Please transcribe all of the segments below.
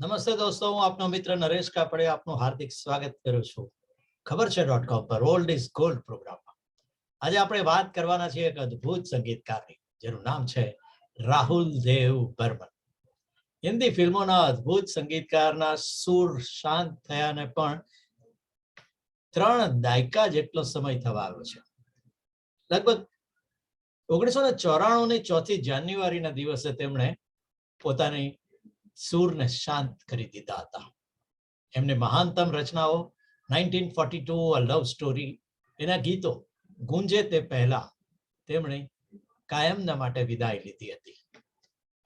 નમસ્તે દોસ્તો, હું આપનો મિત્ર નરેશ કાપડે આપનું હાર્દિક સ્વાગત કરું છું. ખબર છે ડોટ કોમ પર ઓલ્ડ ઇઝ ગોલ્ડ પ્રોગ્રામમાં આજે આપણે વાત કરવાના છીએ એક અદ્ભુત સંગીતકારની, જેનું નામ છે રાહુલ દેવ બર્મન. હિન્દી ફિલ્મોના અદ્ભુત સંગીતકારના સુર શાંત થયાને પણ ત્રણ દાયકા જેટલો સમય થવા આવ્યો છે. લગભગ ઓગણીસો ને ચોરાણું ની ચોથી જાન્યુઆરીના દિવસે તેમણે પોતાની સૂરને શાંત કરી દીધા હતા. એમને મહાનતમ રચનાઓ nineteen forty two love story એના ગીતો, ગુંજે તે પહેલા તેમણે કાયમના માટે વિદાય લીધી હતી.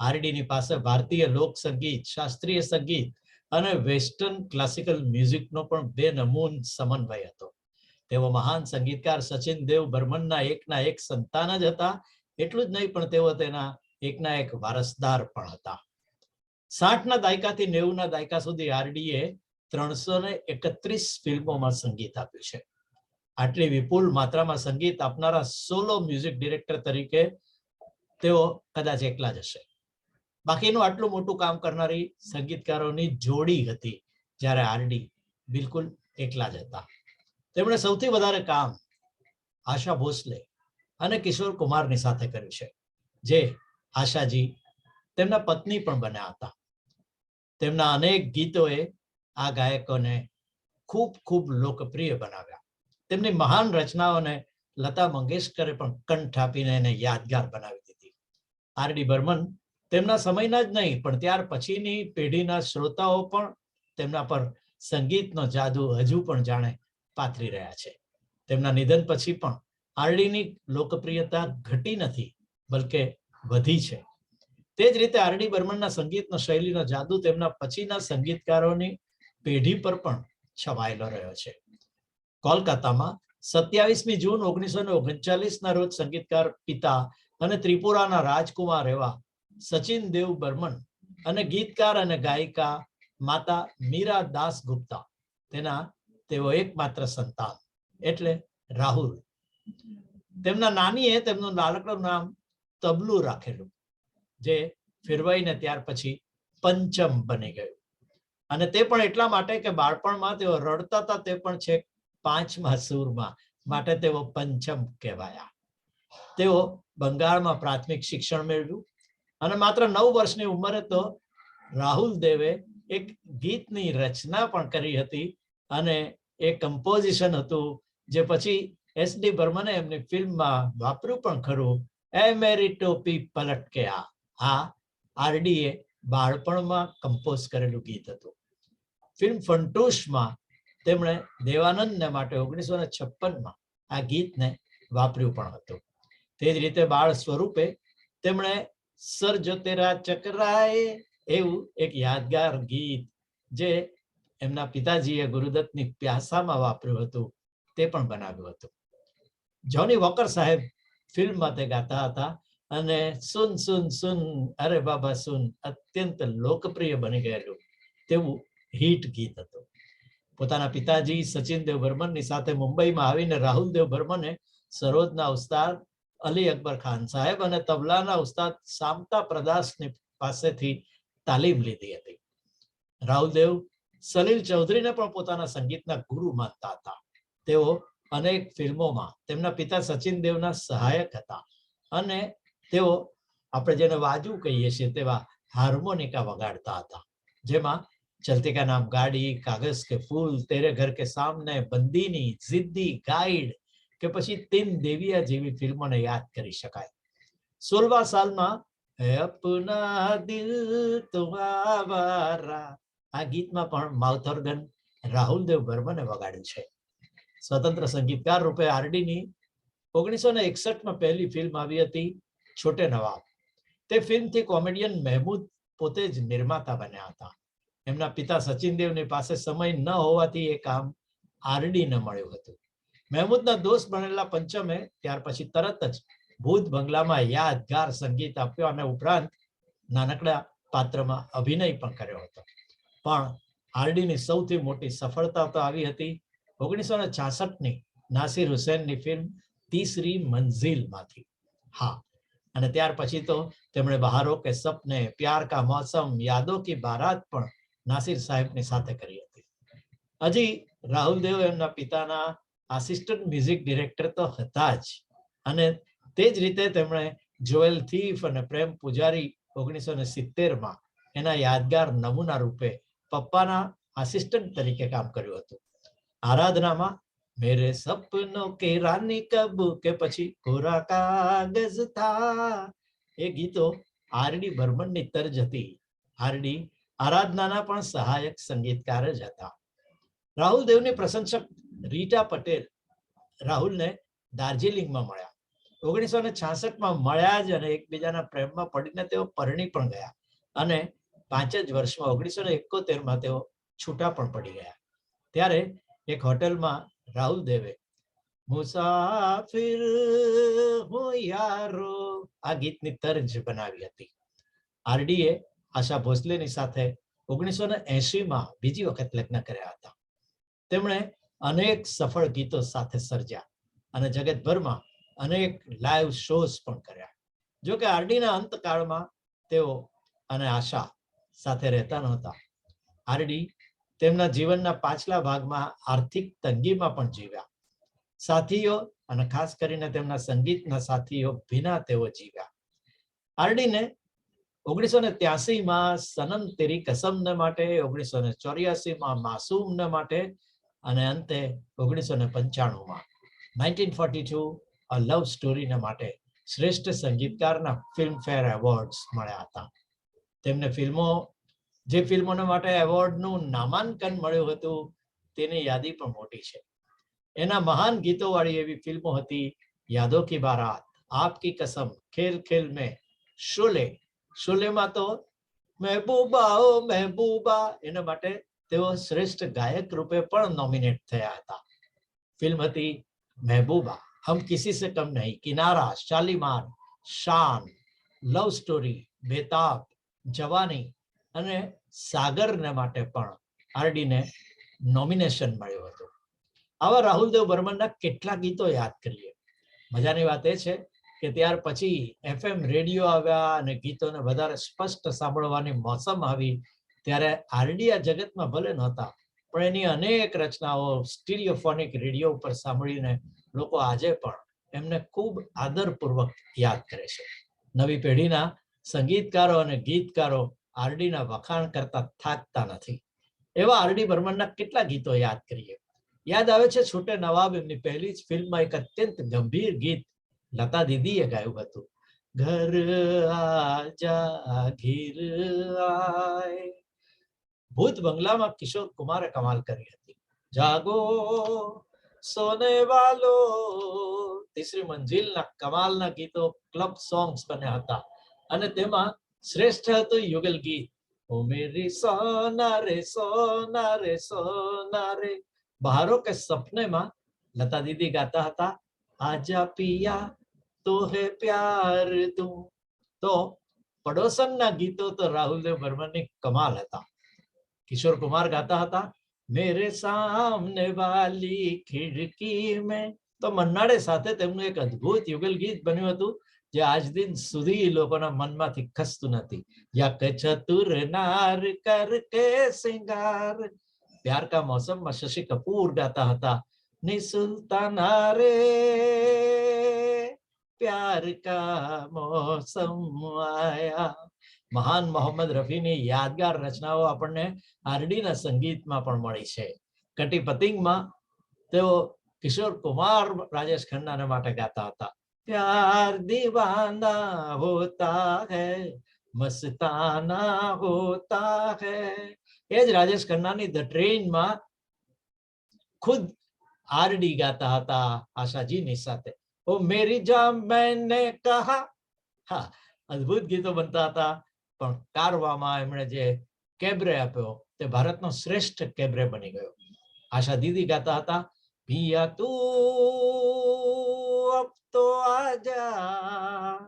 આરડીની પાસે ભારતીય લોક સંગીત શાસ્ત્રીય સંગીત અને વેસ્ટર્ન ક્લાસિકલ મ્યુઝિકનો પણ બે નમૂન સમન્વય હતો. તેઓ મહાન સંગીતકાર સચિન દેવ બર્મનના એકના એક સંતાન જ હતા. એટલું જ નહીં, પણ તેઓ તેના એકના એક વારસદાર પણ હતા. સાઠના દાયકાથી નેવુંના દાયકા સુધી આરડીએ ત્રણસો ને એકત્રીસ ફિલ્મોમાં સંગીત આપ્યું છે. આટલી વિપુલ માત્રામાં સંગીત આપનારા સોલો મ્યુઝિક ડિરેક્ટર તરીકે તેઓ કદાચ એકલા જ હશે. બાકીનું આટલું મોટું કામ કરનારી સંગીતકારોની જોડી હતી જ્યારે આરડી બિલકુલ એકલા જ હતા. તેમણે સૌથી વધારે કામ આશા ભોસલે અને કિશોર કુમારની સાથે કર્યું છે. જે આશાજી તેમના પત્ની પણ બન્યા હતા. તેમના અનેક ગીતોએ આ ગાયકોને ખૂબ ખૂબ લોકપ્રિય બનાવ્યા. તેમની મહાન રચનાઓને લતા મંગેશકરે પણ કંઠ આપીને એને યાદગાર બનાવી દીધી. આર ડી બર્મન તેમના સમયના જ નહીં, પણ ત્યાર પછીની પેઢીના શ્રોતાઓ પણ તેમના પર સંગીતનો જાદુ હજુ પણ જાણે પાથરી રહ્યા છે. તેમના નિધન પછી પણ આરડીની લોકપ્રિયતા ઘટી નથી, બલકે વધી છે. તે જ રીતે આરડી બર્મનના સંગીતનો શૈલીનો જાદુ તેમના પછીના સંગીતકારોની પેઢી પર પણ છવાયેલો રહ્યો છે. કોલકાતામાં સત્યાવીસમી જૂન ઓગણીસો ને રોજ સંગીતકાર પિતા અને ત્રિપુરાના રાજકુમાર એવા સચિન દેવ બર્મન અને ગીતકાર અને ગાયિકા માતા મીરા દાસ ગુપ્તા. તેના તેઓ એકમાત્ર સંતાન એટલે રાહુલ. તેમના નાનીએ તેમનું નાનકડું નામ તબલું રાખેલું. જે ફેરવાઈને ત્યાર પછી પંચમ બની ગયું. અને તે પણ એટલા માટે કે બાળપણમાં તેઓ રડતા હતા, તે પણ છે પાંચમા સૂરમાં માટે તેઓ પંચમ કહેવાયા. તેઓ બંગાળમાં પ્રાથમિક શિક્ષણ મેળવ્યું અને માત્ર નવ વર્ષની ઉંમરે તો રાહુલ દેવે એક ગીતની રચના પણ કરી હતી અને એ કમ્પોઝિશન હતું જે પછી એસ ડી બર્મને એમની ફિલ્મમાં વાપર્યું પણ ખરું, એ મેરી ટોપી પલટ કે આ. આ આરડીએ બાળપણમાં કમ્પોઝ કરેલું ગીત હતું. ફિલ્મ ફંટોશમાં તેમણે દેવાનંદને માટે ઓગણીસો ને છપ્પનમાં આ ગીતને વાપર્યું પણ હતું. તે જ રીતે બાળ સ્વરૂપે તેમણે સર જોતેરા ચકરાએ એવું એક યાદગાર ગીત જે એમના પિતાજીએ ગુરુદત્તની પ્યાસામાં વાપર્યું હતું, તે પણ બનાવ્યું હતું. જોની વોકર સાહેબ ફિલ્મમાં તે ગાતા હતા. અને સુન સુન સુન, અરે બાબા સુન, અત્યંત લોકપ્રિય બની ગયેલું તેવું હિટ ગીત હતું. પોતાના પિતાજી સચિન દેવ બર્મનની સાથે મુંબઈમાં આવીને રાહુલ દેવ બર્મને સરોજના ઉસ્તાદ અલી અકબર ખાન સાહેબ અને તબલાના ઉસ્તાદ સામતા પ્રદાસની પાસેથી તાલીમ લીધી હતી. રાહુલ દેવ સલીલ ચૌધરીને પણ પોતાના સંગીતના ગુરુ માનતા હતા. તેઓ અનેક ફિલ્મોમાં તેમના પિતા સચિન દેવના સહાયક હતા અને તેઓ આપણે જેને વાજુ કહીએ છીએ તેવા હાર્મોનિકા વગાડતા હતા. જેમાં ચલતી કા નામ ગાડી કાગઝ કે ફૂલ, તેરે ઘર કે સામને, બંદીની જિદ્દી ગાઈડ કે પછી તીન દેવિયા જેવી ફિલ્મોને યાદ કરી શકાય. સોળવા સાલમાં અપના દિલ તુમારા આ ગીતમાં પણ માવતરગન રાહુલ દેવ બર્મને વગાડ્યું છે. સ્વતંત્ર સંગીતકાર રૂપે આરડીની ઓગણીસો ને એકસઠમાં પહેલી ફિલ્મ આવી હતી. છોટે નવાબ તે ફિલ્મથી કોમેડિયન મહેમૂદ પોતે જ નિર્માતા બન્યા હતા. એમના પિતા સચિનદેવની પાસે સમય ન હોવાથી એ કામ આરડી ન મળ્યું હતું. મહેમૂદના દોસ્ત બનેલા પંચમે ત્યાર પછી તરત જ ભૂત બંગલામાં યાદગાર સંગીત આપ્યો અને ઉપરાંત નાનકડા પાત્રમાં અભિનય પણ કર્યો હતો. પણ આરડીની સૌથી મોટી સફળતા તો આવી હતી ઓગણીસો ને છાસઠની નાસિર હુસેનની ફિલ્મ તીસરી મંઝિલમાંથી. હા અને ત્યાર પછી તો તેમણે બહારો કે સપને પ્યાર કા મોસમ, યાદો કી બારાત પણ નાસિર સાહેબની સાથે કરી હતી. હજી રાહુલ દેવ એમના પિતાના આસિસ્ટન્ટ મ્યુઝિક ડિરેક્ટર તો હતા જ. અને તે જ રીતે તેમણે જોએલ થીફ અને પ્રેમ પૂજારી ઓગણીસો ને સિત્તેરમાં એના યાદગાર નમૂના રૂપે પપ્પાના આસિસ્ટન્ટ તરીકે કામ કર્યું હતું. આરાધનામાં મેરે સપનો કે રાની કબ કે પછી કોરા કાગઝ થા એ ગીતો આરડી બર્મનની તર્જ હતી આરડી આરાધનાના પણ સહાયક સંગીતકાર જ હતા। રાહુલ દેવની પ્રશંસક રીટા પટેલ રાહુલને દાર્જિલિંગમાં મળ્યા। ઓગણીસો ને છાસઠમાં મળ્યા જ અને એકબીજાના પ્રેમમાં પડીને તેઓ પરણી પણ ગયા અને પાંચ જ વર્ષમાં ઓગણીસો ને એકોતેરમાં તેઓ છૂટા પણ પડી ગયા। ત્યારે એક હોટેલમાં રાહુલ દેવે. મુસાફિર હો યારો. આ ગીતની તર્જ બનાવી હતી. આરડીએ આશા ભોસલેની સાથે ઓગણીસો ને એસીમાં બીજી વખત લગ્ન કર્યા હતા. તેમણે અનેક સફળ ગીતો સાથે સર્જ્યા અને જગતભરમાં અનેક લાઈવ શોઝ પણ કર્યા. જોકે આરડીના અંતકાળમાં તેઓ અને આશા સાથે રહેતા નહોતા. આરડી તેમના જીવનના પાછલા ભાગમાં આર્થિક તંગીમાં પણ જીવ્યા. સાથીઓ, અને ખાસ કરીને તેમના સંગીતના સાથીઓ ભીના તેઓ જીવ્યા. આરડીને ઓગણીસો ને ત્યાસીમાં સનમ તેરી કસમને માટે ઓગણીસો ને ચોર્યાસીમાં માસૂમને માટે, અને અંતે ઓગણીસો ને પંચાણુંમાં nineteen forty two, a love સ્ટોરીને માટે શ્રેષ્ઠ સંગીતકારના ફિલ્મફેર એવોર્ડ્સ મળ્યા હતા. તેમને ફિલ્મો જે ફિલ્મોના માટે એવોર્ડનું નામાંકન મળ્યું હતું, તેની યાદી પણ મોટી છે. એના મહાન ગીતોવાળી એવી ફિલ્મો હતી, યાદો કી બારાત, આપકી કસમ, ખેલ ખેલ મેં, શોલે, શોલેમાં તો મહેબૂબા ઓ મહેબૂબા, એના માટે તેઓ શ્રેષ્ઠ ગાયક રૂપે પણ નોમિનેટ થયા હતા. ફિલ્મ હતી મહેબૂબા, હમ કિસી સે કમ નહીં, કિનારા, શાલીમાર, શાન, લવ સ્ટોરી, બેતાબ, જવાની અને સાગરને માટે પણ આરડીને નોમિનેશન મળ્યું હતું. આવા રાહુલદેવ બર્મનના કેટલા ગીતો યાદ કરીએ? મજાની વાત એ છે કે ત્યાર પછી એફએમ રેડિયો આવ્યા અને ગીતોને વધારે સ્પષ્ટ સાંભળવાની મોસમ આવી ત્યારે આરડીયા જગતમાં ભલે નહોતા, પણ એની અનેક રચનાઓ સ્ટીરિયોફોનિક રેડિયો ઉપર સાંભળીને લોકો આજે પણ એમને ખૂબ આદરપૂર્વક યાદ કરે છે. નવી પેઢીના સંગીતકારો અને ગીતકારો આરડીના વખાણ કરતા થાકતા નથી. એવા આરડી બર્મનના કેટલા ગીતો યાદ કરીએ? યાદ આવે છે છૂટે નવાબ એમની પહેલી જ ફિલ્મમાં એક અત્યંત ગંભીર ગીત, લતા દીદીએ ગાયું હતું. ઘર આજા ઘીર ભૂત બંગલામાં કિશોર કુમારે કમાલ કરી હતી. જાગો, સોને વાલો. તીસરી મંજિલના કમાલના ગીતો ક્લબ સોંગ્સ બન્યા હતા. અને તેમાં શ્રેષ્ઠ હતું યુગલ ગીત ઓ મેરી સોના રે સોના રે સોના રે બહારો કે સપનેમાં લતા દીદી ગાતા હતા આજા પિયા તો હે પ્યાર તું તો પડોસનના ગીતો તો રાહુલદેવ બર્મનની કમાલ હતા કિશોર કુમાર ગાતા હતા મેરે સામને વાલી ખિડકી મેં તો મન્નાડે સાથે તેમનું એક અદ્ભુત યુગલ ગીત બન્યું હતું જે આજ દિન સુધી લોકોના મનમાંથી ખસતું નથી. યા કે ચતુર નાર કર કે સિંગાર પ્યાર કા મોસમમાં શશી કપૂર ગાતા હતા, ની સુલતાના રે, પ્યાર કા મોસમ આયા. મહાન મોહમ્મદ રફીની યાદગાર રચનાઓ આપણને આરડીના સંગીતમાં પણ મળી છે. કટી પતિંગમાં તેઓ કિશોર કુમાર, રાજેશ ખન્નાને માટે ગાતા હતા. પ્યાર दीवाना होता है મસ્તાના હોતા હૈ એ રાજેશ ખન્નાની ધ ટ્રેનમાં ખુદ આરડી ગાતા હતા આશાજીની સાથે ઓ મેરી જા મેને કહા હા અદ્ભુત ગીતો બનતા હતા પણ કારવામાં એમણે જે કેબરે આપ્યો તે ભારતનો શ્રેષ્ઠ કેબરે બની ગયો આશા દીદી ગાતા હતા પિયા તું અબ તો આજા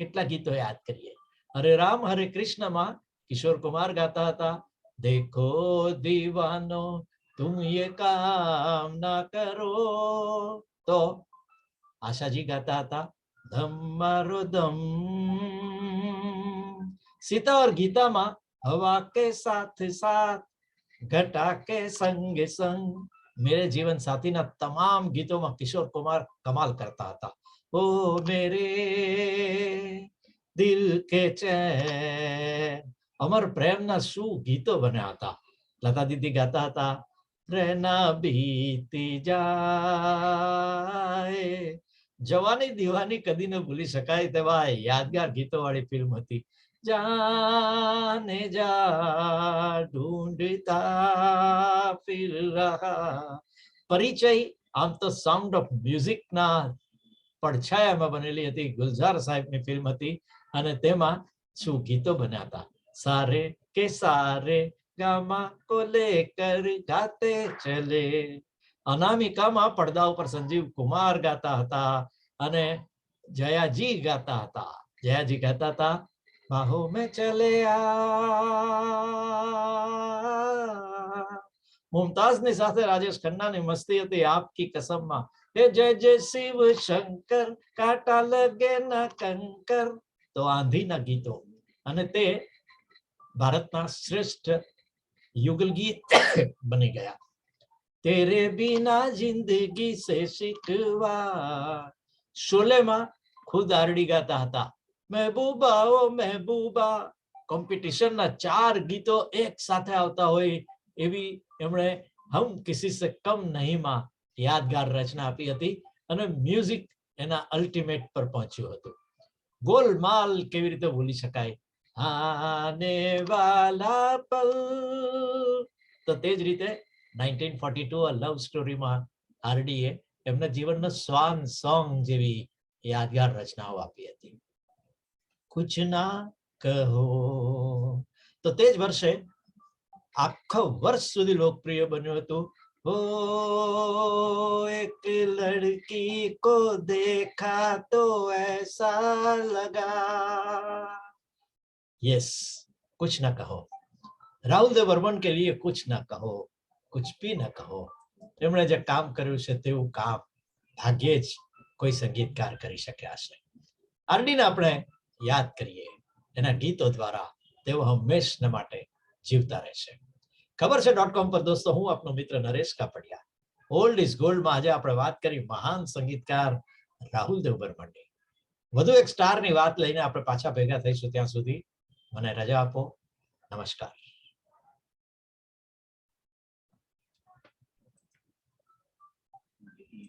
કેટલા ગીતો યાદ કરીએ હરે રામ હરે કૃષ્ણમાં કિશોર કુમાર ગાતા હતા દેખો દીવાનો તુમ ये કામ ના કરો તો આશાજી ગાતા હતા ધમ મારો ધમ સીતા ઓર ગીતામાં हवा के साथ साथ घटा के संग संग મેરે જીવન સાથીના તમામ ગીતોમાં કિશોર કુમાર કમાલ કરતા હતા ઓ મેરે દિલ કે ચૈન અમર પ્રેમના શું ગીતો બન્યા હતા લતા દીદી ગાતા હતા રહેના બીતી જાય જવાની દીવાની કદી ન ભૂલી શકાય તેવા યાદગાર ગીતો વાળી ફિલ્મ હતી જાને जा, ढूंढता फिर रहा। પરિચય આમ તો સાઉન્ડ ઓફ મ્યુઝિક ના પડછાયામાં બનેલી હતી, ગુલઝાર સાહેબની ફિલ્મ હતી અને તેમાં શું ગીતો બન્યા સારે કે સારે, ગામા કો લેકર ગાતે ચલે. અનામિકામાં પડદા ઉપર સંજીવ કુમાર ગાતા હતા અને જયાજી ગાતા હતા. જયાજી ગાતા હતા બાહો મેં ચલે આ મુમતાઝની સાથે રાજેશ ખન્નાની મસ્તી હતી આપકી કસમમાં હે જય જય શિવ શંકર કાંટા લગે ના કંકર તો આંધીના ગીતો અને તે ભારતના શ્રેષ્ઠ યુગલ ગીત બની ગયા તેરે બિના જિંદગી સે શીખવા શોલેમાં ખુદ આરડી ગાતા હતા મહેબૂબા, ઓ મહેબૂબા. કોમ્પિટિશનના ચાર ગીતો એક સાથે આવતા હોય એવી એમણે હમ કિસી સે કમ નહીં માં યાદગાર રચના આપી હતી અને મ્યુઝિક એના અલ્ટિમેટ પર પહોંચ્યું હતું. ગોલમાલ કેવી રીતે ભૂલી શકાય? આને વાલા પલ. તો તે જ રીતે 1942 લવ સ્ટોરીમાં આરડીએ એમના જીવનના સ્વાન સોંગ જેવી યાદગાર રચનાઓ આપી હતી. કુછ ના કહો તો તે જ વર્ષે આખો વર્ષ સુધી લોકપ્રિય બન્યું હતું ઓ એક લડકી કો દેખા તો એસા લગા यस कुछ न कहो રાહુલ દેવ બર્મન કે લીએ કુછ ન કહો કુછ ભી ન કહો એમણે જે કામ કર્યું છે તેવું કામ ભાગ્યે જ કોઈ સંગીતકાર કરી શક્યા છે આરડીને આપણે યાદ કરીએ. એના ગીતો દ્વારા તેઓ હંમેશને માટે જીવતા રહેશે. ખબર છે ડોટ કોમ પર દોસ્તો, હું આપનો મિત્ર નરેશ કાપડિયા. ઓલ્ડ ઇઝ ગોલ્ડમાં આજે આપણે વાત કરી મહાન સંગીતકાર રાહુલ દેવ બર્મનની વધુ એક સ્ટારની વાત લઈને આપણે પાછા ભેગા થઈશું ત્યાં સુધી. મને રજા આપો. નમસ્કાર.